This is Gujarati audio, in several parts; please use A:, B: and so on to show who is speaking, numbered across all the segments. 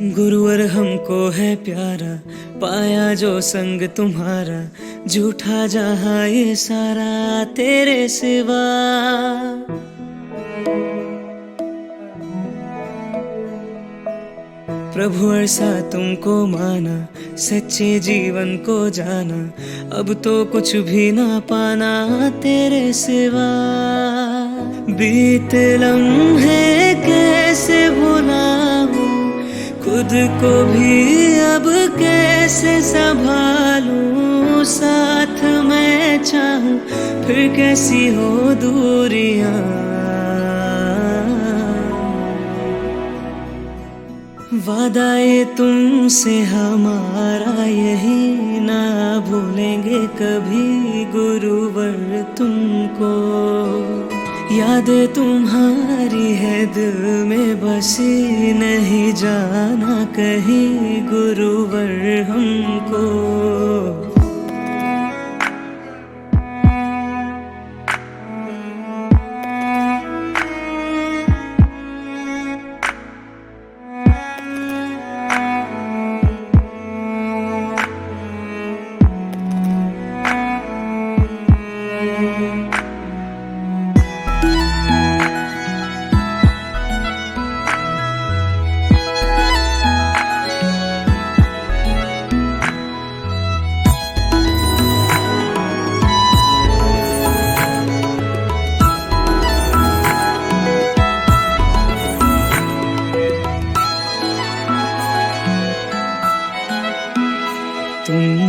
A: गुरुवर हमको है प्यारा, पाया जो संग तुम्हारा, झूठा जहाँ ये सारा तेरे सिवा। प्रभु ऐसा तुमको माना, सच्चे जीवन को जाना, अब तो कुछ भी ना पाना तेरे सिवा। बीत लम्हे कैसे भुलाऊं खुद को भी अब कैसे संभालूं? साथ मैं चाहूँ फिर कैसी हो दूरियाँ? वादा ये तुमसे हमारा यही ना भूलेंगे कभी गुरुवर। यादें तुम्हारी है दिल में बसी नहीं जाना कहीं गुरुवर हमको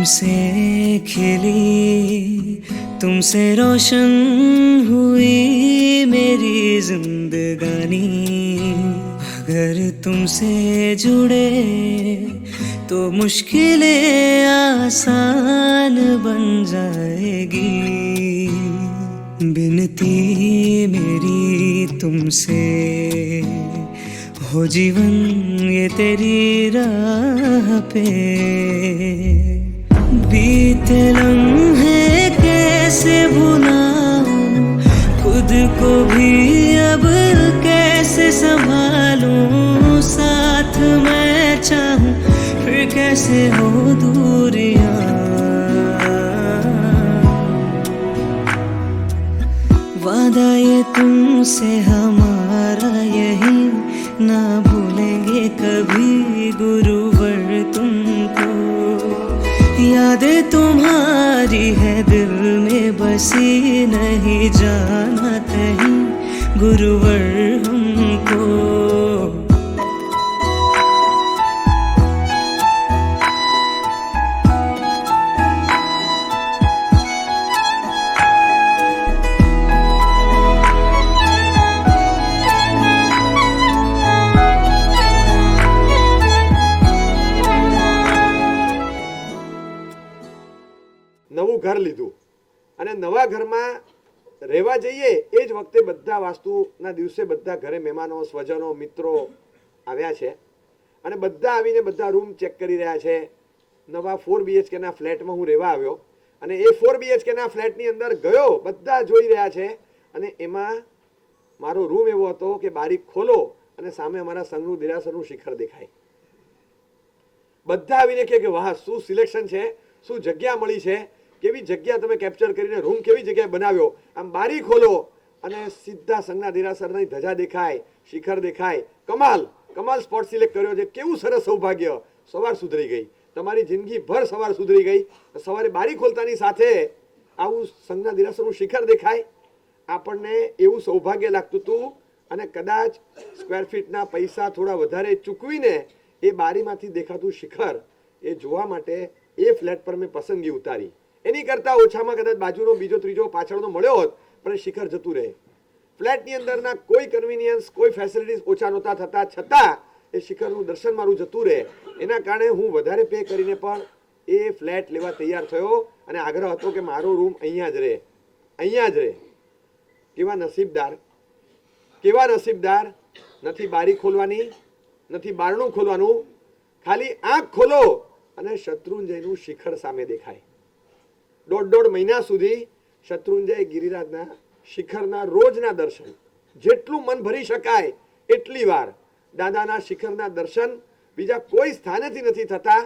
A: तुमसे खिली, तुमसे रोशन हुई मेरी जिंदगानी। अगर तुमसे जुड़े तो मुश्किलें आसान बन जाएगी। बिनती मेरी तुमसे, हो जीवन ये तेरी राह पे। बीते लम्हे कैसे भुलाऊं खुद को भी अब कैसे संभालूं? साथ मैं चाहूँ फिर कैसे हो दूरियाँ? वादा ये तुमसे हमारा यही, ना भूलेंगे कभी तुमको यादें तुम्हारी है दिल में बसी नहीं जाना कहीं गुरुवर हमको
B: ઘરમાં રહેવા જઈએ, એ જ વખતે બધા વાસ્તુના દિવસે બધા ઘરે મહેમાનો, સ્વજનો, મિત્રો આવ્યા છે. અને બધા આવીને બધા રૂમ ચેક કરી રહ્યા છે. નવા ફોર બીએચકેના ફ્લેટમાં હું રહેવા આવ્યો. અને એ ફોર બીએચકેના ફ્લેટની અંદર ગયો, બધા જોઈ રહ્યા છે. અને એમાં મારો રૂમ એવો હતો કે બારી ખોલો અને સામે અમારા સંઘનું દેરાસરનું શિખર દેખાય. બધા આવીને કે, વાહ, શું સિલેક્શન છે? શું જગ્યા મળી છે? કેવી જગ્યા તમે કેપ્ચર કરીને રૂમ કેવી જગ્યાએ બનાવ્યો? આમ બારી ખોલો અને સીધા સંજ્ઞા દેરાસરની ધજા દેખાય, શિખર દેખાય. કમાલ કમાલ સ્પોટ સિલેક્ટ કર્યો છે. કેવું સરસ સૌભાગ્ય. સવાર સુધરી ગઈ. તમારી જિંદગી ભર સવાર સુધરી ગઈ. સવારે બારી ખોલતાની સાથે આવું સંજ્ઞા દેરાસરનું શિખર દેખાય. આપણને એવું સૌભાગ્ય લાગતું હતું અને કદાચ સ્ક્વેર ફીટના પૈસા થોડા વધારે ચૂકવીને એ બારીમાંથી દેખાતું શિખર એ જોવા માટે એ ફ્લેટ પર મેં પસંદગી ઉતારી. એની કરતાં ઓછામાં કદાચ બાજુનો બીજો ત્રીજો પાછળનો મળ્યો હોત, પણ શિખર જતું રહે. ફ્લેટની અંદરના કોઈ કન્વિનિયન્સ કોઈ ફેસિલિટીઝ ઓછા નહોતા થતા, છતાં એ શિખરનું દર્શન મારું જતું રહે. એના કારણે હું વધારે પે કરીને પણ એ ફ્લેટ લેવા તૈયાર થયો અને આગ્રહ હતો કે મારો રૂમ અહીંયા જ રહે. અહીંયા જ રહે. કેવા નસીબદાર. કેવા નસીબદાર. નથી બારી ખોલવાની, નથી બારણું ખોલવાનું. ખાલી આંખ ખોલો અને શત્રુંજયનું શિખર સામે દેખાય. દોઢ દોઢ મહિના સુધી શત્રુંજય ગિરિરાજના શિખરના રોજના દર્શન, જેટલું મન ભરી શકાય એટલી વાર દાદાના શિખરના દર્શન બીજા કોઈ સ્થાનેથી નથી થતા.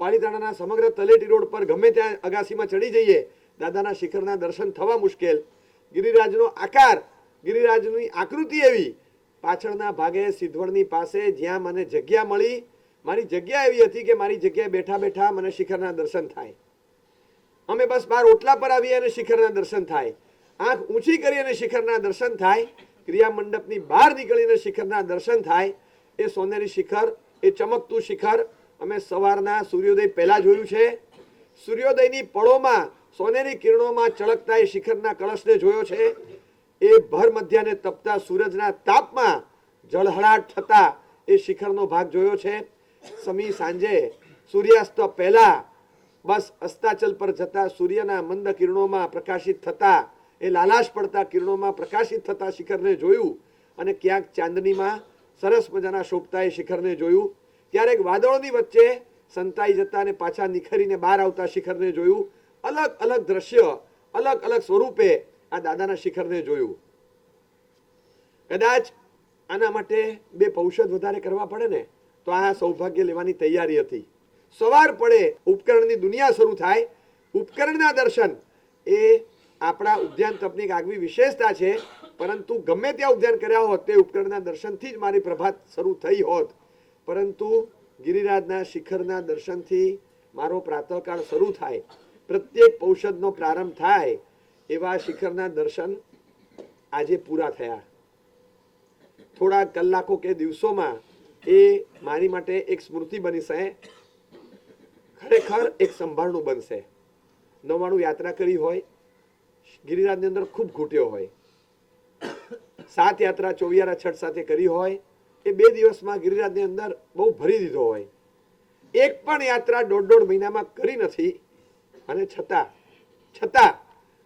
B: પાલીતાણાના સમગ્ર તલેટી રોડ પર ગમે ત્યાં અગાસીમાં ચડી જઈએ, દાદાના શિખરના દર્શન થવા મુશ્કેલ. ગિરિરાજનો આકાર, ગિરિરાજની આકૃતિ એવી. પાછળના ભાગે સિદ્ધવડની પાસે જ્યાં મને જગ્યા મળી, મારી જગ્યા એવી હતી કે મારી જગ્યાએ બેઠા બેઠા મને શિખરના દર્શન થાય. અમે બસ બાર ઓટલા પર આવીએ અને શિખરના દર્શન થાય. આંખ ઊંચી કરી અને શિખરના દર્શન થાય. ક્રિયા મંડપની બહાર નીકળીને શિખરના દર્શન થાય. એ સોનેરી શિખર, એ ચમકતું શિખર અમે સવારના સૂર્યોદય પહેલા જોયું છે. સૂર્યોદયની પળોમાં, સોનેરી કિરણોમાં ચળકતા એ શિખરના કળશને જોયો છે. એ ભર મધ્યાને તપતા સૂરજના તાપમાં જળહળાટ થતા એ શિખરનો ભાગ જોયો છે. સમી સાંજે સૂર્યાસ્ત પહેલા બસ અસ્તાચલ પર જતા સૂર્યના મંદ કિરણોમાં પ્રકાશિત થતા, એ લાલાશ પડતા કિરણોમાં પ્રકાશિત થતા શિખરને જોયું અને ક્યાંક ચાંદનીમાં સરસ મજાના શોભતા એ શિખરને જોયું. ક્યારેક વાદળોની વચ્ચે સંતાઈ જતા અને પાછા નિખરીને બહાર આવતા શિખરને જોયું. અલગ અલગ દ્રશ્ય, અલગ અલગ સ્વરૂપે આ દાદાના શિખરને જોયું. કદાચ આના માટે બે પૌષધ વધારે કરવા પડે ને, તો આ સૌભાગ્ય લેવાની તૈયારી હતી. સવાર પડે ઉપકરણની દુનિયા શરૂ થાય. ઉપકરણના દર્શન એ આપણા ઉદ્યાન તપની આગવી વિશેષતા છે. પરંતુ ગમે ત્યાં ઉદ્યાન કર્યા હોત, તે ઉપકરણના દર્શનથી જ મારી પ્રભાત શરૂ થઈ હોત. પરંતુ ગિરિરાજના શિખરના દર્શનથી મારો પ્રાતઃકાળ શરૂ થાય. પ્રત્યેક પૌષધનો પ્રારંભ થાય એવા શિખરના દર્શન આજે પૂરા થયા. થોડા કલાકો કે દિવસોમાં એ મારી માટે એક સ્મૃતિ બની છે ખરેખર એક સંભાળનું બનશે. નવાણું યાત્રા કરી હોય, ગિરિરાજની અંદર ખૂબ ઘૂંટ્યો હોય. સાત યાત્રા ચોવિયારા છઠ સાથે કરી હોય, એ બે દિવસમાં ગિરિરાજની અંદર બહુ ભરી દીધો હોય. એક પણ યાત્રા દોઢ દોઢ મહિનામાં કરી નથી, અને છતાં છતાં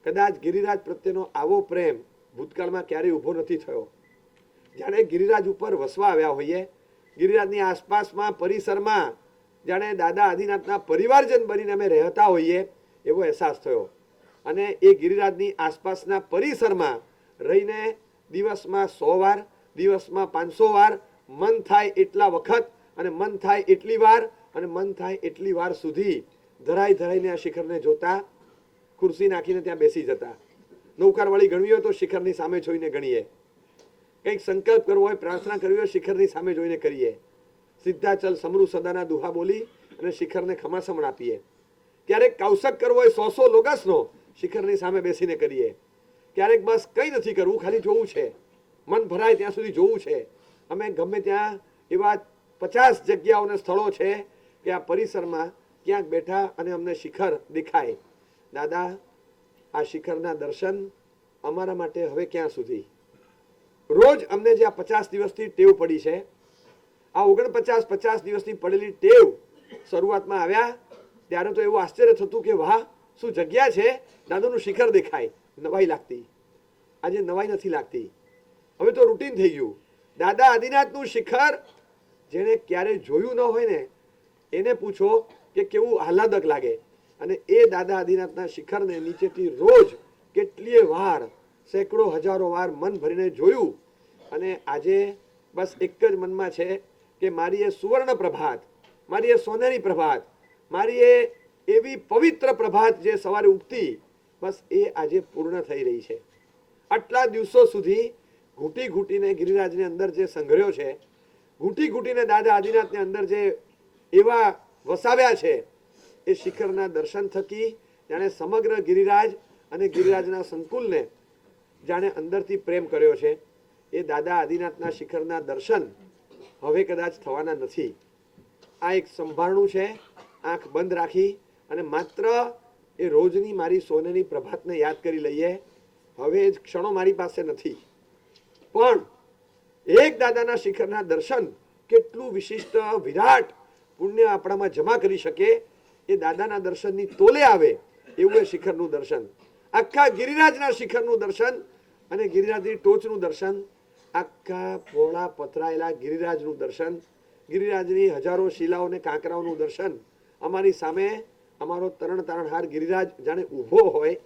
B: કદાચ ગિરિરાજ પ્રત્યેનો આવો પ્રેમ ભૂતકાળમાં ક્યારેય ઊભો નથી થયો. જાણે ગિરિરાજ ઉપર વસવા આવ્યા હોઈએ, ગિરિરાજની આસપાસમાં, પરિસરમાં જાણે દાદા આદિનાથના પરિવારજન બનીને અમે રહેતા હોઈએ એવો અહેસાસ થયો. અને એ ગિરિરાજની આસપાસના પરિસરમાં રહીને દિવસમાં સો વાર, દિવસમાં પાંચસો વાર મન થાય એટલા વખત અને મન થાય એટલી વાર અને મન થાય એટલી વાર સુધી ધરાઈ ધરાઈને આ શિખરને જોતા, ખુરશી નાખીને ત્યાં બેસી જતા. નૌકારવાળી ગણવી હોય તો શિખરની સામે જોઈને ગણીએ. કંઈક સંકલ્પ કરવો હોય, પ્રાર્થના કરવી હોય, શિખરની સામે જોઈને કરીએ. સિદ્ધાચલ સમૃ સદાના દુહા બોલી અને શિખરને ખમાસમણ આપીએ. ક્યારેક કૌશક કરવો એ સો સો લોગસનો શિખરની સામે બેસીને કરીએ. ક્યારેક બસ કંઈ નથી કરવું, ખાલી જોવું છે. મન ભરાય ત્યાં સુધી જોવું છે. અમે ગમે ત્યાં એવા પચાસ જગ્યાઓને સ્થળો છે કે આ પરિસરમાં ક્યાંક બેઠા અને અમને શિખર દેખાય. દાદા, આ શિખરના દર્શન અમારા માટે હવે ક્યાં સુધી? રોજ અમને જે આ પચાસ દિવસથી ટેવ પડી છે આ ઓગણપચાસ પચાસ દિવસની પડેલી ટેવ શરૂઆતમાં આવ્યા. ત્યારે તો એવું આશ્ચર્ય થતું કે વાહ, શું જગ્યા છે? દાદાનું શિખર દેખાય. નવાઈ લાગતી. આજે નવાઈ નથી લાગતી. હવે તો રૂટીન થઈ ગયું. દાદા આદિનાથનું શિખર, જેણે ક્યારે જોયું ન હોય ને, એને પૂછો કે કેવું આહલાદક લાગે. અને એ દાદા આદિનાથના શિખરને નીચેથી રોજ કેટલીય વાર, સેંકડો હજારો વાર મન ભરીને જોયું. અને આજે બસ એક જ મનમાં છે કે મારી એ સુવર્ણ પ્રભાત, મારી એ સોનેરી પ્રભાત, મારી એ એવી પવિત્ર પ્રભાત જે સવારે ઉગતી, બસ એ આજે પૂર્ણ થઈ રહી છે. આટલા દિવસો સુધી ઘૂંટી ઘૂંટીને ગિરિરાજને અંદર જે સંઘર્યો છે, ઘૂંટી ઘૂંટીને દાદા આદિનાથને અંદર જે એવા વસાવ્યા છે, એ શિખરના દર્શન થકી જાણે સમગ્ર ગિરિરાજ અને ગિરિરાજના સંકુલને જાણે અંદરથી પ્રેમ કર્યો છે. એ દાદા આદિનાથના શિખરના દર્શન હવે કદાચ થવાના નથી. આ એક સંભાળણું છે, આંખ બંધ રાખી અને માત્ર એ રોજની મારી સોનેની પ્રભાતને યાદ કરી લઈએ. હવે જ ક્ષણો મારી પાસે નથી. પણ એક દાદાના શિખરના દર્શન કેટલું વિશિષ્ટ વિરાટ પુણ્ય આપણામાં જમા કરી શકે એ દાદાના દર્શનની તોલે આવે એવું એ શિખરનું દર્શન. આખા ગિરિરાજના શિખરનું દર્શન અને ગિરિરાજની ટોચનું દર્શન આખા પૂર્ણા પથરાયેલા ગિરિરાજનું દર્શન. ગિરિરાજની હજારો શિલાઓને કાંકરાઓનું દર્શન. અમારી સામે અમારો તરણ તારણહાર ગિરિરાજ જાણે ઊભો હોય,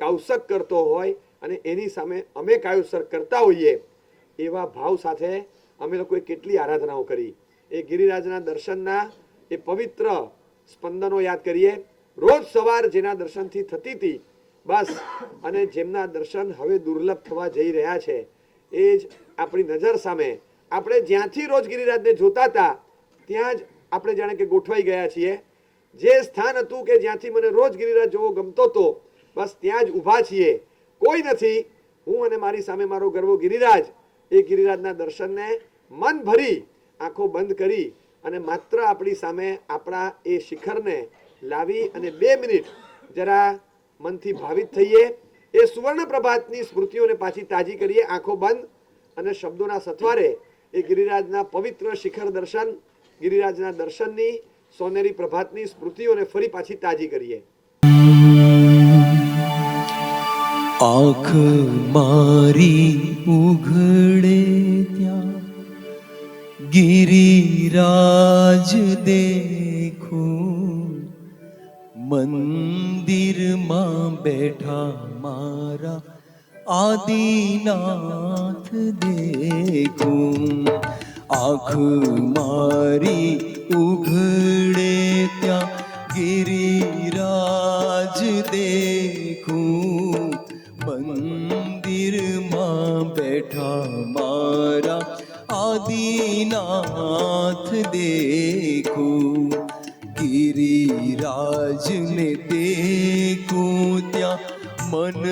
B: કાવસક કરતો હોય અને એની સામે અમે કાયુસર કરતા હોઈએ એવા ભાવ સાથે અમે લોકોએ કેટલી આરાધનાઓ કરી. એ ગિરિરાજના દર્શનના એ પવિત્ર સ્પંદનો યાદ કરીએ. રોજ સવાર જેના દર્શનથી થતી હતી, બસ અને જેમના દર્શન હવે દુર્લભ થવા જઈ રહ્યા છે એ જ આપણી નજર સામે. આપણે જ્યાંથી રોજ ગિરિરાજને જોતા હતા, ત્યાં જ આપણે જાણે કે ગોઠવાઈ ગયા છીએ. જે સ્થાન હતું કે જ્યાંથી મને રોજ ગિરિરાજ જોવો ગમતો હતો, બસ ત્યાં જ ઊભા છીએ. કોઈ નથી. હું અને મારી સામે મારો ગરવો ગિરિરાજ. એ ગિરિરાજના દર્શનને મન ભરી આંખો બંધ કરી અને માત્ર આપણી સામે આપણા એ શિખરને લાવી અને બે મિનિટ જરા મનથી ભાવિત થઈએ. એ સુવર્ણ પ્રભાતની સ્મૃતિઓને પાછી તાજી કરીએ. આંખો બંધ અને શબ્દોના સથવારે એ ગિરિરાજના પવિત્ર શિખર દર્શન, ગિરિરાજના દર્શનની, સોનેરી પ્રભાતની સ્મૃતિઓને ફરી પાછી તાજી કરીએ.
C: આંખ મારી ઉઘડે ત્યાં, ગિરિરાજ દેખું. મંદિરમાં બેઠા મારા આદિનાથ દેખું. આંખ મારી ઉઘડે ત્યાં ગિરિરાજ દેખું. મંદિરમાં બેઠા મારા આદિનાથ દેખું. ગિરિરાજને દેખું ત્યાં મન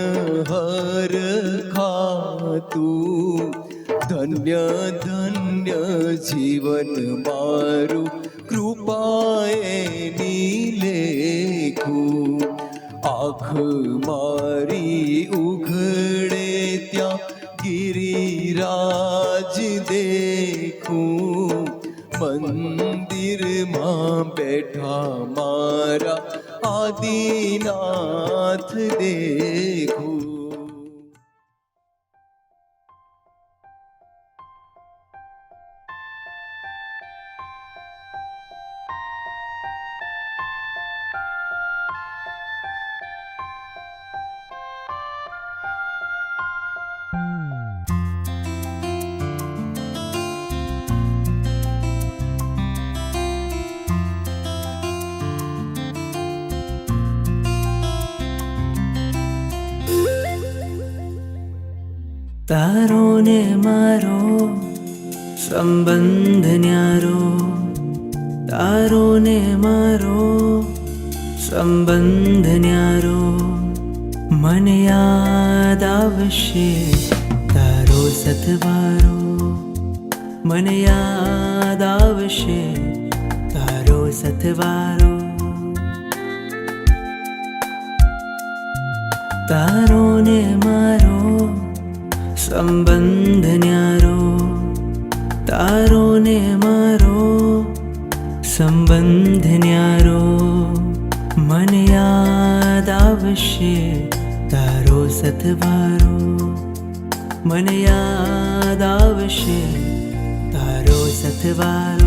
C: હર ખાતું. ધન્ય ધન્ય જીવન મારું કૃપાએ લેખું. આંખ મારી ઉઘડે ત્યાં ગિરિરાજ દેખું બેઠા મારા આદિનાથ દેખું
D: તારો ને મારો સંબંધ ન્યારો. તારો ને મારો સંબંધ ન્યારો. મને યાદ આવશે તારો સતવારો મને યાદ આવશે તારો સતવારો તારો ને મારો સંબંધ ન્યારો તારો ને મારો સંબંધ ન્યારો મને યાદ આવશે તારો સતવારો મને યાદ આવશે તારો સથવારો